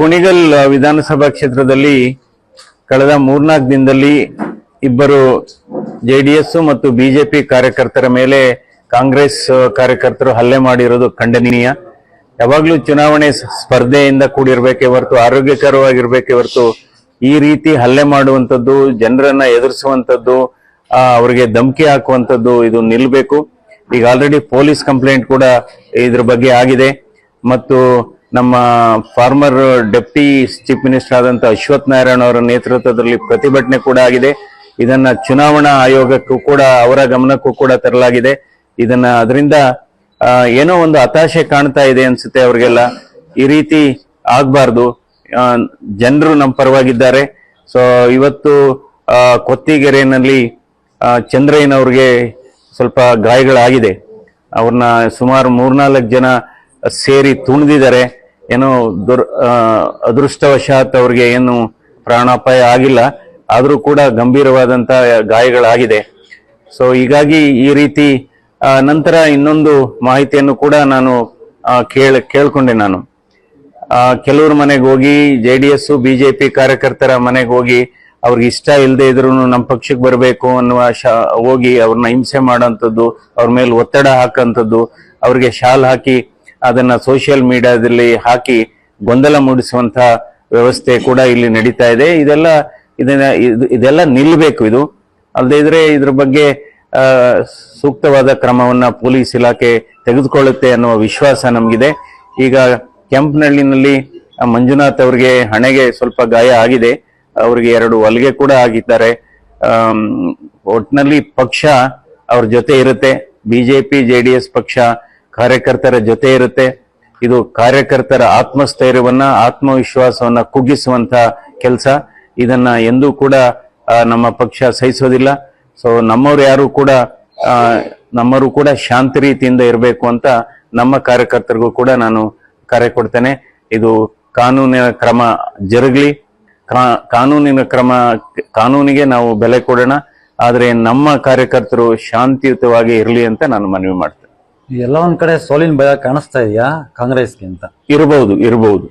ಕುಣಿಗಲ್ ವಿಧಾನಸಭಾ ಕ್ಷೇತ್ರದಲ್ಲಿ ಕಳೆದ ಮೂರ್ನಾಲ್ಕು ದಿನದಲ್ಲಿ ಇಬ್ಬರು ಜೆಡಿಎಸ್ ಮತ್ತು ಬಿಜೆಪಿ ಕಾರ್ಯಕರ್ತರ ಮೇಲೆ ಕಾಂಗ್ರೆಸ್ ಕಾರ್ಯಕರ್ತರು ಹಲ್ಲೆ ಮಾಡಿರೋದು ಖಂಡನೀಯ. ಯಾವಾಗ್ಲೂ ಚುನಾವಣೆ ಸ್ಪರ್ಧೆಯಿಂದ ಕೂಡಿರ್ಬೇಕೇ ಹೊರತು, ಆರೋಗ್ಯಕರವಾಗಿರ್ಬೇಕೇ ಹೊರತು ಈ ರೀತಿ ಹಲ್ಲೆ ಮಾಡುವಂಥದ್ದು, ಜನರನ್ನ ಎದುರಿಸುವಂಥದ್ದು ಅವರಿಗೆ ಧಮಕಿ ಹಾಕುವಂಥದ್ದು ಇದು ನಿಲ್ಲಬೇಕು ಈಗ ಆಲ್ರೆಡಿ ಪೊಲೀಸ್ ಕಂಪ್ಲೇಂಟ್ ಕೂಡ ಇದ್ರ ಬಗ್ಗೆ ಆಗಿದೆ. ಮತ್ತು ನಮ್ಮ ಫಾರ್ಮರ್ ಡೆಪ್ಟಿ ಚೀಫ್ ಮಿನಿಸ್ಟರ್ ಆದಂತ ಅಶ್ವಥ್ ನಾರಾಯಣ ಅವರ ನೇತೃತ್ವದಲ್ಲಿ ಪ್ರತಿಭಟನೆ ಕೂಡ ಆಗಿದೆ. ಇದನ್ನ ಚುನಾವಣಾ ಆಯೋಗಕ್ಕೂ ಕೂಡ, ಅವರ ಗಮನಕ್ಕೂ ಕೂಡ ತರಲಾಗಿದೆ. ಇದನ್ನ ಅದರಿಂದ ಏನೋ ಒಂದು ಹತಾಶೆ ಕಾಣ್ತಾ ಇದೆ ಅನ್ಸುತ್ತೆ ಅವ್ರಿಗೆಲ್ಲ. ಈ ರೀತಿ ಆಗ್ಬಾರ್ದು. ಜನರು ನಮ್ಮ ಪರವಾಗಿದ್ದಾರೆ. ಸೊ ಇವತ್ತು ಕೊತ್ತಿಗೆರೆನಲ್ಲಿ ಚಂದ್ರಯ್ಯನ ಚಂದ್ರಯ್ಯನವ್ರಿಗೆ ಸ್ವಲ್ಪ ಗಾಯಗಳಾಗಿದೆ. ಅವ್ರನ್ನ ಸುಮಾರು ಮೂರ್ನಾಲ್ಕು ಜನ ಸೇರಿ ತುಣಿದಿದ್ದಾರೆ. ಏನೋ ದುರ್ ಅದೃಷ್ಟವಶಾತ್ ಅವ್ರಿಗೆ ಏನು ಪ್ರಾಣಾಪಾಯ ಆಗಿಲ್ಲ, ಆದರೂ ಕೂಡ ಗಂಭೀರವಾದಂತ ಗಾಯಗಳಾಗಿದೆ. ಸೊ ಹೀಗಾಗಿ ಈ ರೀತಿ ನಂತರ ಇನ್ನೊಂದು ಮಾಹಿತಿಯನ್ನು ಕೂಡ ನಾನು ಕೇಳ, ಕೇಳ್ಕೊಂಡೆ ನಾನು. ಕೆಲವ್ರ ಮನೆಗೆ ಹೋಗಿ, ಜೆ ಡಿ ಎಸ್ ಬಿಜೆಪಿ ಕಾರ್ಯಕರ್ತರ ಮನೆಗೆ ಹೋಗಿ, ಅವ್ರಿಗೆ ಇಷ್ಟ ಇಲ್ಲದೆ ಇದ್ರೂ ನಮ್ಮ ಪಕ್ಷಕ್ಕೆ ಬರಬೇಕು ಅನ್ನುವ ಶಾ, ಹೋಗಿ ಅವ್ರನ್ನ ಹಿಂಸೆ ಮಾಡೋಂಥದ್ದು ಅವ್ರ ಮೇಲೆ ಒತ್ತಡ ಹಾಕಂಥದ್ದು ಅವ್ರಿಗೆ ಶಾಲ್ ಹಾಕಿ ಅದನ್ನ ಸೋಷಿಯಲ್ ಮೀಡಿಯಾದಲ್ಲಿ ಹಾಕಿ ಗೊಂದಲ ಮೂಡಿಸುವಂತ ವ್ಯವಸ್ಥೆ ಕೂಡ ಇಲ್ಲಿ ನಡೀತಾ ಇದೆ. ಇದೆಲ್ಲ ಇದನ್ನ ಇದು- ಇದೆಲ್ಲ ನಿಲ್ಬೇಕು ಇದು. ಅಲ್ಲದೆ ಇದ್ರೆ ಇದ್ರ ಬಗ್ಗೆ ಸೂಕ್ತವಾದ ಕ್ರಮವನ್ನ ಪೊಲೀಸ್ ಇಲಾಖೆ ತೆಗೆದುಕೊಳ್ಳುತ್ತೆ ಅನ್ನುವ ವಿಶ್ವಾಸ ನಮಗಿದೆ. ಈಗ ಕೆಂಪನಹಳ್ಳಿನಲ್ಲಿ ಮಂಜುನಾಥ್ ಅವರಿಗೆ ಹಣೆಗೆ ಸ್ವಲ್ಪ ಗಾಯ ಆಗಿದೆ. ಅವರಿಗೆ ಎರಡು ಹೊಲಿಗೆ ಕೂಡ ಆಗಿದ್ದಾರೆ. ಒಟ್ಟಿನಲ್ಲಿ ಪಕ್ಷ ಅವ್ರ ಜೊತೆ ಇರುತ್ತೆ. ಬಿಜೆಪಿ, ಜೆಡಿಎಸ್ ಪಕ್ಷ ಕಾರ್ಯಕರ್ತರ ಜೊತೆ ಇರುತ್ತೆ. ಇದು ಕಾರ್ಯಕರ್ತರ ಆತ್ಮಸ್ಥೈರ್ಯವನ್ನ, ಆತ್ಮವಿಶ್ವಾಸವನ್ನ ಕುಗ್ಗಿಸುವಂತ ಕೆಲಸ. ಇದನ್ನ ಎಂದೂ ಕೂಡ ನಮ್ಮ ಪಕ್ಷ ಸಹಿಸೋದಿಲ್ಲ. ಸೊ ನಮ್ಮವ್ರು ಯಾರು ಕೂಡ ನಮ್ಮವರು ಕೂಡ ಶಾಂತಿ ರೀತಿಯಿಂದ ಇರಬೇಕು ಅಂತ ನಮ್ಮ ಕಾರ್ಯಕರ್ತರಿಗೂ ಕೂಡ ನಾನು ಕರೆ ಕೊಡ್ತೇನೆ. ಇದು ಕಾನೂನಿನ ಕ್ರಮ ಜರುಗಲಿ. ಕಾನೂನಿನ ಕ್ರಮ, ಕಾನೂನಿಗೆ ನಾವು ಬೆಲೆ ಕೊಡೋಣ. ಆದರೆ ನಮ್ಮ ಕಾರ್ಯಕರ್ತರು ಶಾಂತಿಯುತವಾಗಿ ಇರಲಿ ಅಂತ ನಾನು ಮನವಿ ಮಾಡ್ತೇನೆ. ಎಲ್ಲ ಒಂದ್ ಕಡೆ ಸೋಲಿನ ಭಯ ಕಾಣಿಸ್ತಾ ಇದೆಯಾ ಕಾಂಗ್ರೆಸ್ಗೆ ಅಂತ? ಇರಬಹುದು ಇರಬಹುದು